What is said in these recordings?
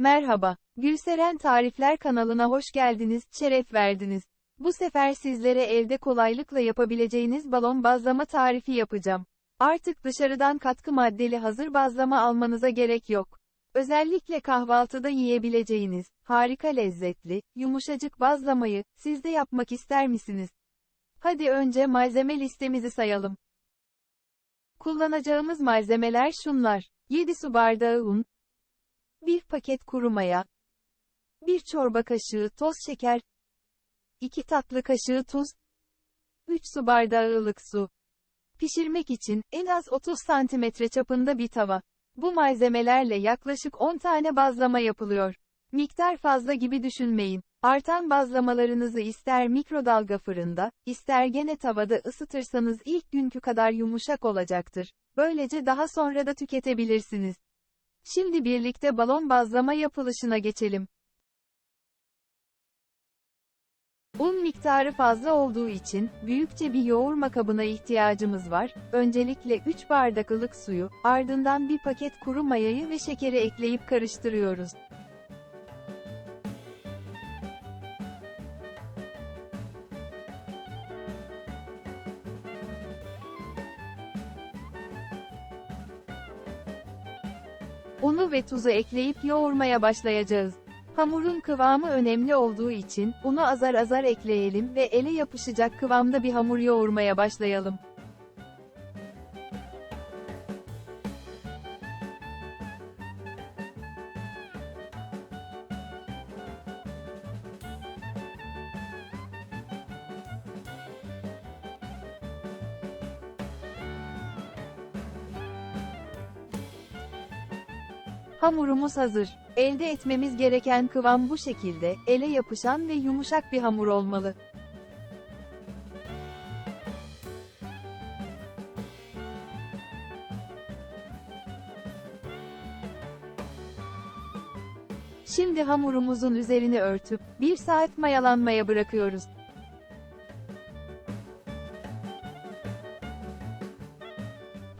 Merhaba, Gülseren Tarifler kanalına hoş geldiniz, şeref verdiniz. Bu sefer sizlere evde kolaylıkla yapabileceğiniz balon bazlama tarifi yapacağım. Artık dışarıdan katkı maddeli hazır bazlama almanıza gerek yok. Özellikle kahvaltıda yiyebileceğiniz, harika lezzetli, yumuşacık bazlamayı, siz de yapmak ister misiniz? Hadi önce malzeme listemizi sayalım. Kullanacağımız malzemeler şunlar. 7 su bardağı un, 1 paket kuru maya, 1 çorba kaşığı toz şeker, 2 tatlı kaşığı tuz, 3 su bardağı ılık su. Pişirmek için en az 30 santimetre çapında bir tava. Bu malzemelerle yaklaşık 10 tane bazlama yapılıyor. Miktar fazla gibi düşünmeyin. Artan bazlamalarınızı ister mikrodalga fırında, ister gene tavada ısıtırsanız ilk günkü kadar yumuşak olacaktır. Böylece daha sonra da tüketebilirsiniz. Şimdi birlikte balon bazlama yapılışına geçelim. Un miktarı fazla olduğu için, büyükçe bir yoğurma kabına ihtiyacımız var. Öncelikle 3 bardak ılık suyu, ardından bir paket kuru mayayı ve şekeri ekleyip karıştırıyoruz. Unu ve tuzu ekleyip yoğurmaya başlayacağız. Hamurun kıvamı önemli olduğu için, unu azar azar ekleyelim ve ele yapışacak kıvamda bir hamur yoğurmaya başlayalım. Hamurumuz hazır. Elde etmemiz gereken kıvam bu şekilde, ele yapışan ve yumuşak bir hamur olmalı. Şimdi hamurumuzun üzerini örtüp, 1 saat mayalanmaya bırakıyoruz.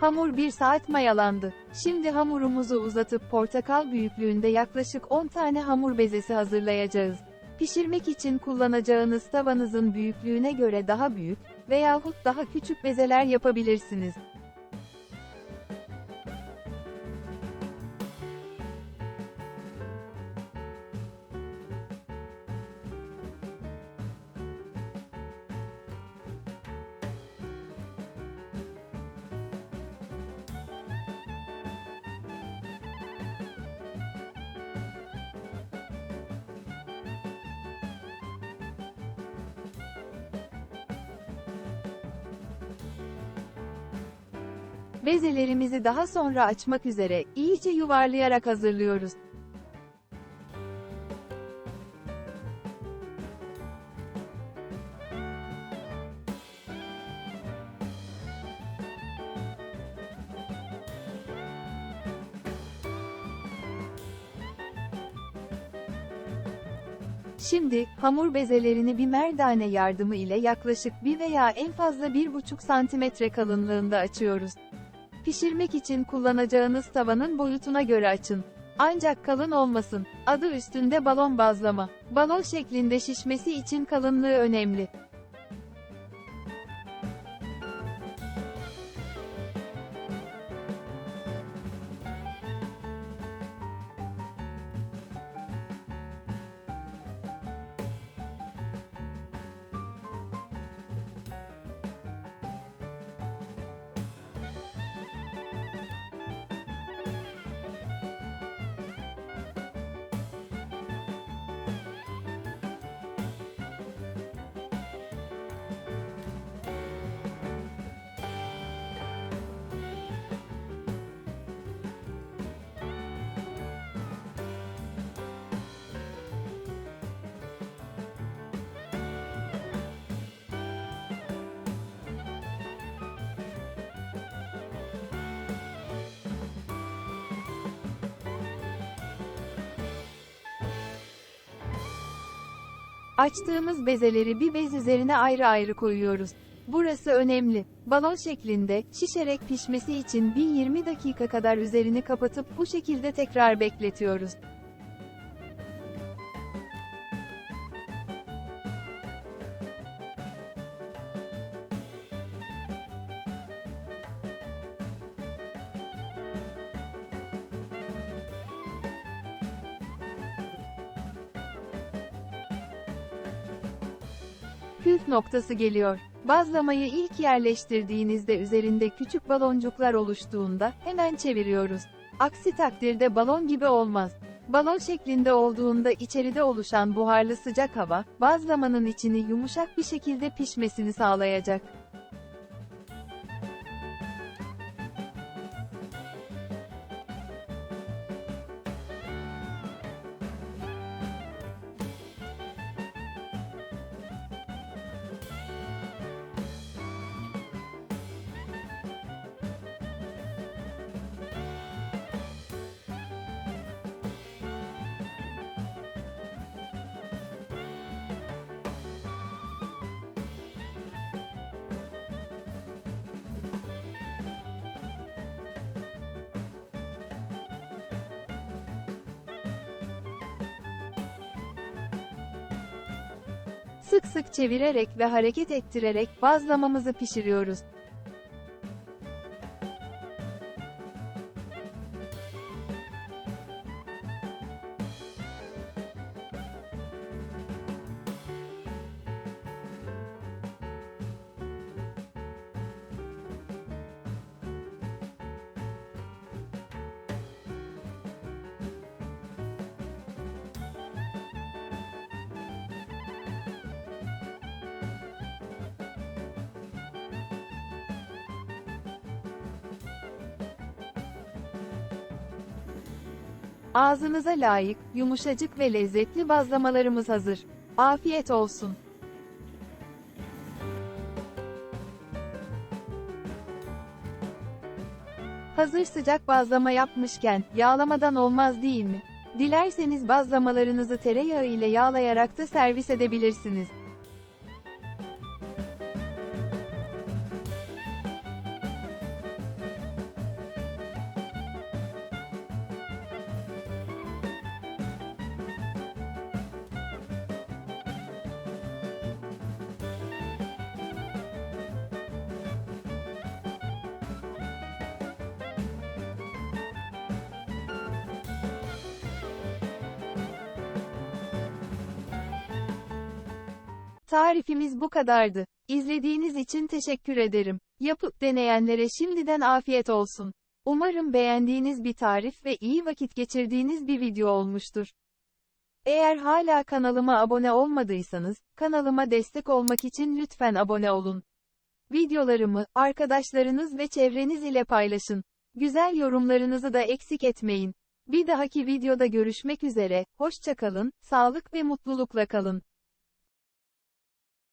Hamur 1 saat mayalandı. Şimdi hamurumuzu uzatıp portakal büyüklüğünde yaklaşık 10 tane hamur bezesi hazırlayacağız. Pişirmek için kullanacağınız tavanızın büyüklüğüne göre daha büyük veyahut daha küçük bezeler yapabilirsiniz. Bezelerimizi daha sonra açmak üzere iyice yuvarlayarak hazırlıyoruz. Şimdi, hamur bezelerini bir merdane yardımı ile yaklaşık 1 veya en fazla 1,5 santimetre kalınlığında açıyoruz. Pişirmek için kullanacağınız tavanın boyutuna göre açın. Ancak kalın olmasın. Adı üstünde balon bazlama. Balon şeklinde şişmesi için kalınlığı önemli. Açtığımız bezeleri bir bez üzerine ayrı ayrı koyuyoruz. Burası önemli. Balon şeklinde, şişerek pişmesi için bir 20 dakika kadar üzerini kapatıp bu şekilde tekrar bekletiyoruz. Püf noktası geliyor. Bazlamayı ilk yerleştirdiğinizde üzerinde küçük baloncuklar oluştuğunda hemen çeviriyoruz. Aksi takdirde balon gibi olmaz. Balon şeklinde olduğunda içeride oluşan buharlı sıcak hava, bazlamanın içini yumuşak bir şekilde pişmesini sağlayacak. Sık sık çevirerek ve hareket ettirerek bazlamamızı pişiriyoruz. Ağzınıza layık, yumuşacık ve lezzetli bazlamalarımız hazır. Afiyet olsun. Hazır sıcak bazlama yapmışken, yağlamadan olmaz değil mi? Dilerseniz bazlamalarınızı tereyağı ile yağlayarak da servis edebilirsiniz. Tarifimiz bu kadardı. İzlediğiniz için teşekkür ederim. Yapıp deneyenlere şimdiden afiyet olsun. Umarım beğendiğiniz bir tarif ve iyi vakit geçirdiğiniz bir video olmuştur. Eğer hala kanalıma abone olmadıysanız, kanalıma destek olmak için lütfen abone olun. Videolarımı, arkadaşlarınız ve çevreniz ile paylaşın. Güzel yorumlarınızı da eksik etmeyin. Bir dahaki videoda görüşmek üzere, hoşçakalın, sağlık ve mutlulukla kalın.